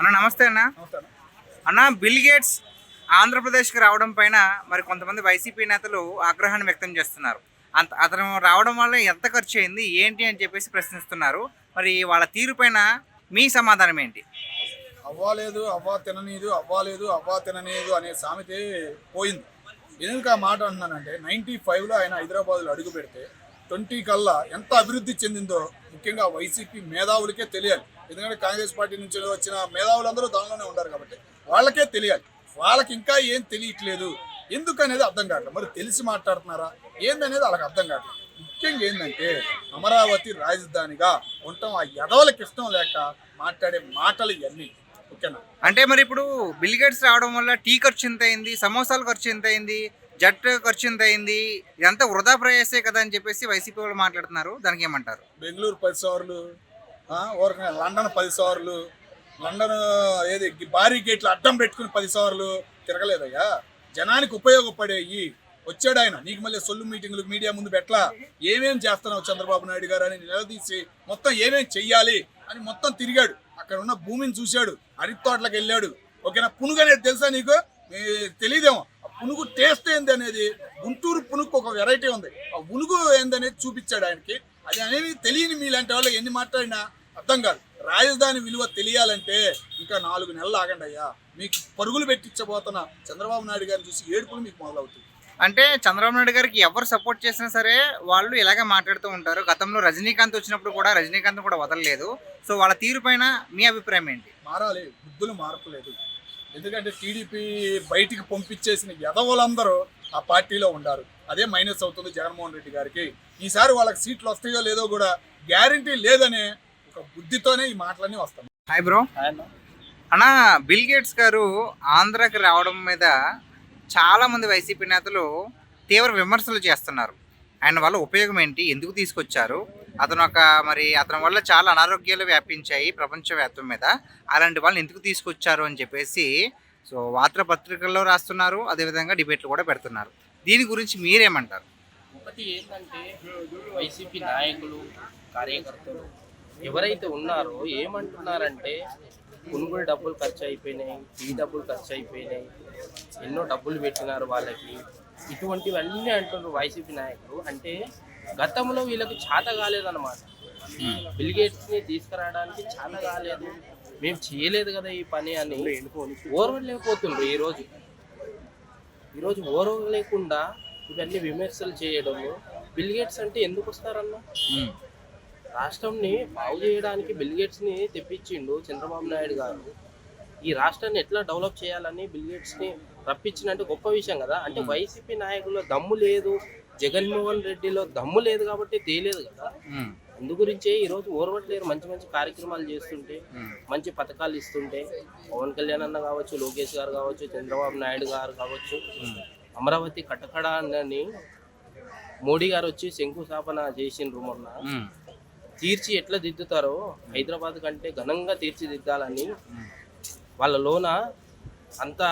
అన్న నమస్తే అన్న. అన్న బిల్ గేట్స్ ఆంధ్రప్రదేశ్కి రావడం పైన మరి కొంతమంది వైసీపీ నేతలు ఆగ్రహాన్ని వ్యక్తం చేస్తున్నారు. అంత అతను రావడం వల్ల ఎంత ఖర్చు అయింది ఏంటి అని చెప్పేసి ప్రశ్నిస్తున్నారు. మరి వాళ్ళ తీరు పైన మీ సమాధానం ఏంటి? అవ్వాలేదు అవ్వా తిననీదు అవ్వాలేదు అవ్వా తిననీదు అనే సామెతే పోయింది. ఎందుకు ఆ మాట అంటున్నానంటే నైంటీ ఫైవ్లో ఆయన హైదరాబాద్లో అడుగు పెడితే ట్వంటీ కల్లా ఎంత అభివృద్ధి చెందిందో ముఖ్యంగా వైసీపీ మేధావులకే తెలియాలి. ఎందుకంటే కాంగ్రెస్ పార్టీ నుంచి వచ్చిన మేధావులందరూ దానిలోనే ఉన్నారు కాబట్టి వాళ్ళకే తెలియాలి. వాళ్ళకి ఇంకా ఏం తెలియట్లేదు. ఎందుకు అనేది అర్థం కావట్లేదు. మరి తెలిసి మాట్లాడుతున్నారా? ఏందనేది వాళ్ళకి అర్థం కావట్లేదు. ముఖ్యంగా ఏంటంటే అమరావతి రాజధానిగా ఉండటం ఆ ఎదవలకి ఇష్టం లేక మాట్లాడే మాటలు ఇవన్నీ. ఓకేనా? అంటే మరి ఇప్పుడు బిల్గేట్స్ రావడం వల్ల టీ ఖర్చు ఎంత అయింది? సమోసాలు ఖర్చు ఎంత అయింది? జట్ ఖర్చు ఎంత అయింది? ఇదంతా వృధా ప్రయాసే కదా అని చెప్పేసి వైసీపీ వాళ్ళు మాట్లాడుతున్నారు. దానికి ఏమంటారు? బెంగళూరు పది సార్లు లండన్ పది సార్లు లండన్ ఏది భారీ గేట్లు అడ్డం పెట్టుకుని పది సార్లు తిరగలేదయ్యా. జనానికి ఉపయోగపడేవి వచ్చాడు ఆయన. నీకు మళ్ళీ సొల్లు మీటింగ్లు మీడియా ముందు పెట్లా ఏమేం చేస్తున్నావు చంద్రబాబు నాయుడు గారు అని నిలదీసి మొత్తం ఏమేం చెయ్యాలి అని మొత్తం తిరిగాడు. అక్కడ ఉన్న భూమిని చూశాడు. అరటి తోటలకు వెళ్ళాడు. ఓకేనా? పునుగు అనేది తెలుసా నీకు? తెలియదేమో పునుగు టేస్ట్ ఏంది అనేది గుంటూరు పునుగు ఒక వెరైటీ ఉంది. ఆ పునుగు ఏందనేది చూపించాడు ఆయనకి. అది అనేది తెలియని మీలాంటి వాళ్ళు ఎన్ని మాట్లాడినా అర్థం కాదు. రాజధాని విలువ తెలియాలంటే ఇంకా నాలుగు నెలలు ఆగండి అయ్యా. మీకు పరుగులు పెట్టించబోతున్న చంద్రబాబు నాయుడు గారిని చూసి ఏడుపులు మీకు మొదలవుతుంది అంటే చంద్రబాబు నాయుడు గారికి ఎవరు సపోర్ట్ చేసినా సరే వాళ్ళు ఇలాగే మాట్లాడుతూ ఉంటారు. గతంలో రజనీకాంత్ వచ్చినప్పుడు కూడా రజనీకాంత్ కూడా వదలలేదు. సో వాళ్ళ తీరు మీ అభిప్రాయం ఏంటి? మారాలి. బుద్ధులు మారట్లేదు. ఎందుకంటే టీడీపీ బయటికి పంపించేసిన ఎదవలందరూ ఆ పార్టీలో ఉండారు. అదే మైనస్ అవుతుంది జగన్మోహన్ రెడ్డి గారికి. ఈసారి వాళ్ళకి సీట్లు వస్తాయో లేదో కూడా గ్యారంటీ లేదనే ఒక బుద్ధితోనే ఈ మాటలన్నీ వస్తాయి. Hi bro. అన్న. బిల్ గేట్స్ గారు ఆంధ్రాకి రావడం మీద చాలా మంది వైసీపీ నేతలు తీవ్ర విమర్శలు చేస్తున్నారు. ఆయన వల్ల ఉపయోగం ఏంటి? ఎందుకు తీసుకొచ్చారు? అతను ఒక మరి అతని వల్ల చాలా అనారోగ్యాలు వ్యాపించాయి ప్రపంచవ్యాప్తం మీద. అలాంటి వాళ్ళని ఎందుకు తీసుకొచ్చారు అని చెప్పేసి సో వార్తాపత్రికల్లో రాస్తున్నారు. అదేవిధంగా డిబేట్లు కూడా పెడుతున్నారు. దీని గురించి మీరేమంటారు? ఒకటి ఏంటంటే వైసీపీ నాయకులు కార్యకర్తలు ఎవరైతే ఉన్నారో ఏమంటున్నారంటే కొనుగోలు డబ్బులు ఖర్చు అయిపోయినాయి ఈ డబ్బులు ఖర్చు అయిపోయినాయి ఎన్నో డబ్బులు పెట్టినారు వాళ్ళకి. ఇటువంటివన్నీ అంటున్నారు వైసీపీ నాయకులు. అంటే గతంలో వీళ్ళకి చేత కాలేదన్నమాట. బిల్గేట్స్ని తీసుకురావడానికి చేత కాలేదు. మేము చేయలేదు కదా ఈ పని అని ఓర్వలేకపోతుండ్రు ఈరోజు ఈరోజు ఓర్వలేకుండా ఇవన్నీ విమర్శలు చేయడము బిల్గేట్స్ అంటే ఎందుకు వస్తారన్న? రాష్ట్రంని బాగు చేయడానికి బిల్గేట్స్ని తెప్పించిండు చంద్రబాబు నాయుడు గారు. ఈ రాష్ట్రాన్ని ఎట్లా డెవలప్ చేయాలని బిల్గేట్స్ని రప్పించినంటే గొప్ప విషయం కదా. అంటే వైసీపీ నాయకుల్లో దమ్ము లేదు. జగన్మోహన్ రెడ్డిలో దమ్ము లేదు కాబట్టి తేలేదు కదా. అందు గురించే ఈరోజు ఓర్వట్లేరు మంచి మంచి కార్యక్రమాలు చేస్తుంటే మంచి పథకాలు ఇస్తుంటే పవన్ కళ్యాణ్ అన్న కావచ్చు లోకేష్ గారు కావచ్చు చంద్రబాబు నాయుడు గారు కావచ్చు అమరావతి కట్టకడ అని మోడీ గారు వచ్చి శంకుస్థాపన చేసిండ్రు మొన్న. తీర్చి ఎట్లా దిద్దుతారో హైదరాబాద్ కంటే ఘనంగా తీర్చిదిద్దాలని వాళ్ళ లోన అంత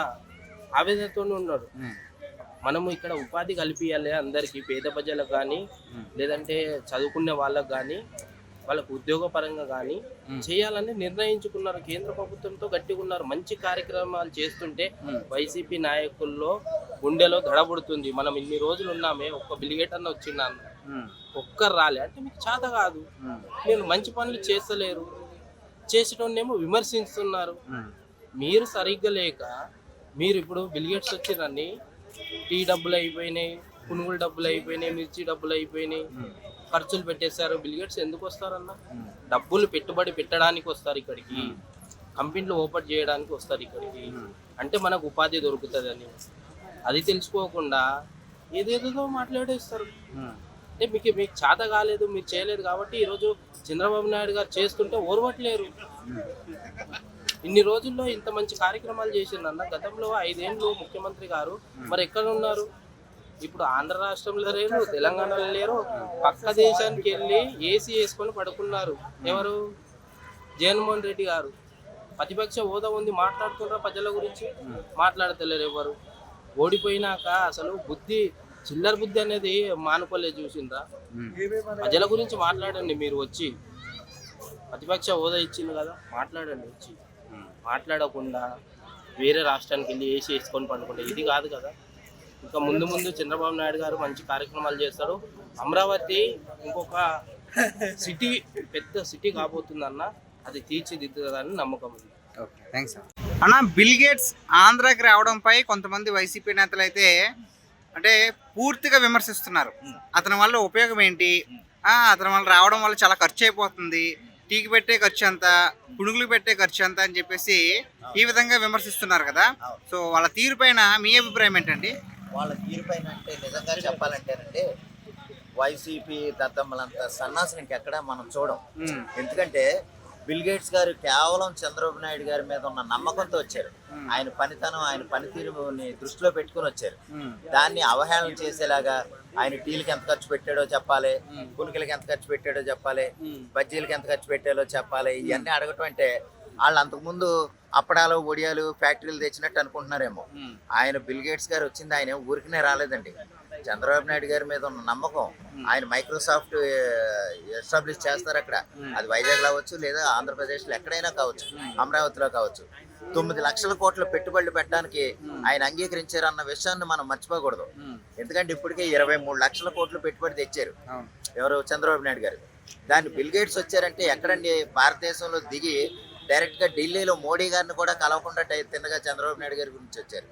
ఆవేదనతో ఉన్నారు మనము ఇక్కడ ఉపాధి కల్పించాలి అందరికీ పేద ప్రజలకు కానీ లేదంటే చదువుకునే వాళ్ళకు కానీ వాళ్ళకు ఉద్యోగపరంగా కానీ చేయాలని నిర్ణయించుకున్నారు. కేంద్ర ప్రభుత్వంతో గట్టిగా ఉన్నారు. మంచి కార్యక్రమాలు చేస్తుంటే వైసీపీ నాయకుల్లో గుండెలో దడబడుతుంది మనం ఇన్ని రోజులు ఉన్నామే ఒక్క బిలిగేట్ అన్న వచ్చిండాను ఒక్కరు రాలే. అంటే మీకు చేత కాదు. మీరు మంచి పనులు చేస్తలేరు. చేసేటోన్నేమో విమర్శిస్తున్నారు. మీరు సరిగ్గా లేక మీరు ఇప్పుడు బిలిగేట్స్ వచ్చిరని టీ డబ్బులు అయిపోయినాయి పునుగులు డబ్బులు అయిపోయినాయి మిర్చి డబ్బులు అయిపోయినాయి. ఖర్చులు పెట్టేశారు. బిలిగేట్స్ ఎందుకు వస్తారన్న? డబ్బులు పెట్టుబడి పెట్టడానికి వస్తారు ఇక్కడికి. కంపెనీలు ఓపెన్ చేయడానికి వస్తారు ఇక్కడికి. అంటే మనకు ఉపాధి దొరుకుతుంది అని అది తెలుసుకోకుండా ఏదేదో మాట్లాడేస్తారు. అంటే మీకు మీకు చేత కాలేదు మీరు చేయలేదు కాబట్టి ఈరోజు చంద్రబాబు నాయుడు గారు చేస్తుంటే ఓర్వట్లేరు. ఇన్ని రోజుల్లో ఇంత మంచి కార్యక్రమాలు చేసిందన్న గతంలో ఐదేళ్ళు ముఖ్యమంత్రి గారు. మరి ఎక్కడ ఉన్నారు ఇప్పుడు ఆంధ్ర రాష్ట్రంలో లేరు తెలంగాణలో లేరు పక్క దేశానికి వెళ్ళి ఏసీ వేసుకొని పడుకున్నారు. ఎవరు? జగన్మోహన్ రెడ్డి గారు. ప్రతిపక్ష హోదా ఉంది మాట్లాడుతున్నారు ప్రజల గురించి? మాట్లాడతలేరు ఎవరు. ఓడిపోయినాక అసలు బుద్ధి చిల్లర బుద్ధి అనేది మానుకోలే చూసిందా ప్రజల గురించి మాట్లాడండి మీరు వచ్చి. ప్రతిపక్ష హోదా ఇచ్చింది కదా మాట్లాడండి వచ్చి. మాట్లాడకుండా వేరే రాష్ట్రానికి వెళ్ళి వేసి వేసుకొని పండుకుంటే ఇది కాదు కదా. ఇంకా ముందు ముందు చంద్రబాబు నాయుడు గారు మంచి కార్యక్రమాలు చేస్తారు అమరావతి ఇంకొక సిటీ పెద్ద సిటీ కాబోతుందన్న అది తీర్చిదిద్దుతుందని నమ్మకం ఉంది. ఓకే థ్యాంక్స్ అన్న. బిల్ గేట్స్ ఆంధ్రాకి రావడంపై కొంతమంది వైసీపీ నేతలు అయితే అంటే పూర్తిగా విమర్శిస్తున్నారు. అతని వల్ల ఉపయోగం ఏంటి? అతని వల్ల రావడం వల్ల చాలా ఖర్చు అయిపోతుంది. టీకి పెట్టే ఖర్చు ఎంత పునుగులు పెట్టే ఖర్చు ఎంత అని చెప్పేసి ఈ విధంగా విమర్శిస్తున్నారు కదా. సో వాళ్ళ తీరు పైన మీ అభిప్రాయం ఏంటండి? వాళ్ళ తీరుపైన అంటే నిజంగా చెప్పాలంటేనండి వైసీపీ దద్దమ్మలంత సన్నాసులు ఇంకెక్కడ మనం చూడం. ఎందుకంటే బిల్ గేట్స్ గారు కేవలం చంద్రబాబు నాయుడు గారి మీద ఉన్న నమ్మకంతో వచ్చారు. ఆయన పనితనం ఆయన పనితీరుని దృష్టిలో పెట్టుకుని వచ్చారు. దాన్ని అవహేళన చేసేలాగా ఆయన టీలకి ఎంత ఖర్చు పెట్టాడో చెప్పాలి పులికలకి ఎంత ఖర్చు పెట్టాడో చెప్పాలి బజ్జీలకి ఎంత ఖర్చు పెట్టాలో చెప్పాలి ఇవన్నీ అడగటం అంటే వాళ్ళు అంతకుముందు అప్పడాలు ఒడియాలు ఫ్యాక్టరీలు తెచ్చినట్టు అనుకుంటున్నారేమో. ఆయన బిల్ గేట్స్ గారు వచ్చింది ఆయన ఊరికినే రాలేదండి. చంద్రబాబు నాయుడు గారి మీద ఉన్న నమ్మకం ఆయన మైక్రోసాఫ్ట్ ఎస్టాబ్లిష్ చేస్తారు అక్కడ. అది వైజాగ్ అవ్వచ్చు లేదా ఆంధ్రప్రదేశ్లో ఎక్కడైనా కావచ్చు అమరావతిలో కావచ్చు. తొమ్మిది లక్షల కోట్ల పెట్టుబడులు పెట్టడానికి ఆయన అంగీకరించారన్న విషయాన్ని మనం మర్చిపోకూడదు. ఎందుకంటే ఇప్పటికే ఇరవై మూడు లక్షల కోట్లు పెట్టుబడి తెచ్చారు. ఎవరు? చంద్రబాబు నాయుడు గారు. దాన్ని బిల్ గేట్స్ వచ్చారంటే ఎక్కడండి భారతదేశంలో దిగి డైరెక్ట్గా ఢిల్లీలో మోడీ గారిని కూడా కలవకుండా తిన్నగా చంద్రబాబు నాయుడు గారి గురించి వచ్చారు.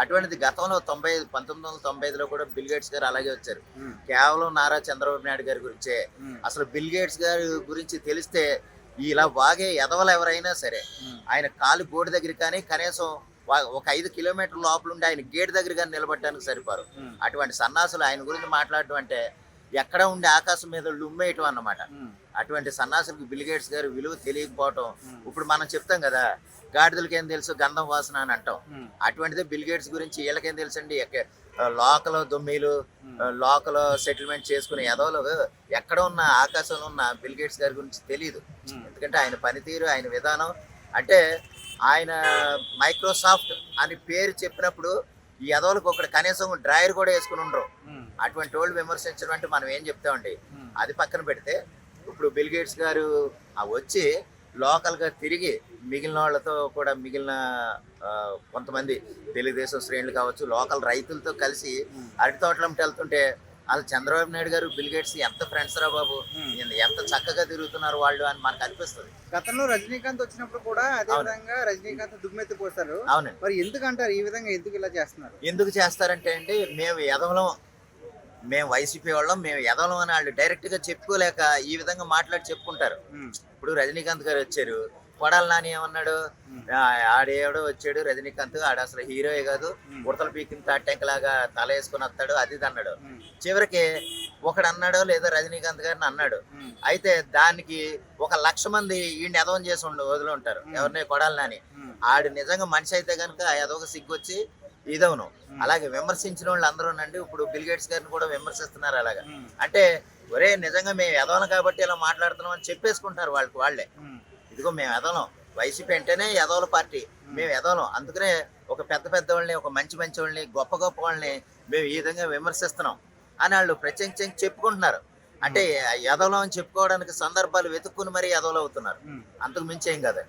అటువంటిది గతంలో తొంభై పంతొమ్మిది వందల తొంభై ఐదులో కూడా బిల్ గేట్స్ గారు అలాగే వచ్చారు. కేవలం నారా చంద్రబాబు నాయుడు గారి గురించే. అసలు బిల్ గేట్స్ గారి గురించి తెలిస్తే ఇలా వాగే ఎదవలు ఎవరైనా సరే ఆయన కాలు గోడు దగ్గర కానీ కనీసం ఒక ఐదు కిలోమీటర్ల లోపల ఉండి ఆయన గేట్ దగ్గర కానీ నిలబడడానికి సరిపారు. అటువంటి సన్నాసులు ఆయన గురించి మాట్లాడటం అంటే ఎక్కడ ఉండే ఆకాశం మీద లుమ్మేయటం అన్నమాట. అటువంటి సన్నాసులకు బిల్ గేట్స్ గారు విలువ తెలియకపోవటం. ఇప్పుడు మనం చెప్తాం కదా గాడిదలకి ఏం తెలుసు గంధం వాసన అని అంటాం. అటువంటిదే బిల్ గేట్స్ గురించి వీళ్ళకేం తెలుసండి? లోకల్ దొమ్మీలు లోకల్ సెటిల్మెంట్ చేసుకునే ఎదవలు ఎక్కడ ఉన్న ఆకాశంలో ఉన్న బిల్ గేట్స్ గారి గురించి తెలియదు. ఎందుకంటే ఆయన పనితీరు ఆయన విధానం. అంటే ఆయన మైక్రోసాఫ్ట్ అని పేరు చెప్పినప్పుడు ఈ ఎదవలకు ఒకటి కనీసం డ్రాయర్ కూడా వేసుకుని ఉండరు. అటువంటి వాళ్ళు విమర్శించడం అంటే మనం ఏం చెప్తామండి. అది పక్కన పెడితే ఇప్పుడు బిల్ గేట్స్ గారు వచ్చి లోకల్గా తిరిగి మిగిలిన వాళ్ళతో కూడా మిగిలిన కొంతమంది తెలుగుదేశం శ్రేణులు కావచ్చు లోకల్ రైతులతో కలిసి అరటి తోటలంటే వెళ్తుంటే వాళ్ళు చంద్రబాబు నాయుడు గారు బిల్ గేట్స్ ఎంత ఫ్రెండ్స్ రా బాబు ఎంత- చక్కగా తిరుగుతున్నారు వాళ్ళు అని మనకు అనిపిస్తుంది. గతంలో రజనీకాంత్ వచ్చినప్పుడు కూడా అదే అవును. విధంగా రజనీకాంత్ దుమ్మెత్తి పోస్తారు అవునండి. మరి ఎందుకు అంటారు ఈ విధంగా ఎందుకు ఇలా చేస్తున్నారు? ఎందుకు చేస్తారంటే అండి మేము ఎదవలం మేము వైసీపీ వాళ్ళం మేము ఎదవలం అని వాళ్ళు డైరెక్ట్గా చెప్పుకోలేక ఈ విధంగా మాట్లాడి చెప్పుకుంటారు. ఇప్పుడు రజనీకాంత్ గారు వచ్చారు కొడాలి నాని ఏమన్నాడు? ఆడేవాడు వచ్చాడు రజనీకాంత్ ఆడ అసలు హీరోయే కాదు. ఉడతల పీకిన తాటెంక లాగా తల వేసుకుని వస్తాడు అది ఇది అన్నాడు. చివరికి ఒకడు అన్నాడు లేదా రజనీకాంత్ గారిని అన్నాడు. అయితే దానికి ఒక లక్ష మంది ఈయన ఎదవం చేసి ఉండి వదిలి ఉంటారు. ఎవరిని? కొడాలి నాని. ఆడు నిజంగా మనిషి అయితే కనుక ఎదొక సిగ్గొచ్చి ఇదవును. అలాగే విమర్శించిన వాళ్ళు అందరూనండి ఇప్పుడు బిల్ గేట్స్ గారిని కూడా విమర్శిస్తున్నారు అలాగా. అంటే ఒరే నిజంగా మేము ఎదవలం కాబట్టి ఇలా మాట్లాడుతున్నాం అని చెప్పేసుకుంటారు వాళ్ళకి వాళ్ళే. ఇదిగో మేము ఎదలం వైసీపీ అంటేనే ఎదవల పార్టీ. మేము. ఎదవలం. అందుకనే ఒక పెద్ద పెద్ద వాళ్ళని ఒక మంచి మంచి వాళ్ళని గొప్ప గొప్ప వాళ్ళని మేము ఈ విధంగా విమర్శిస్తున్నాం అని వాళ్ళు ప్రత్యేకించి చెప్పుకుంటున్నారు. అంటే ఎదవలం అని చెప్పుకోవడానికి సందర్భాలు వెతుక్కుని మరీ ఎదవలు అవుతున్నారు. అంతకు మించి ఏం కాదు.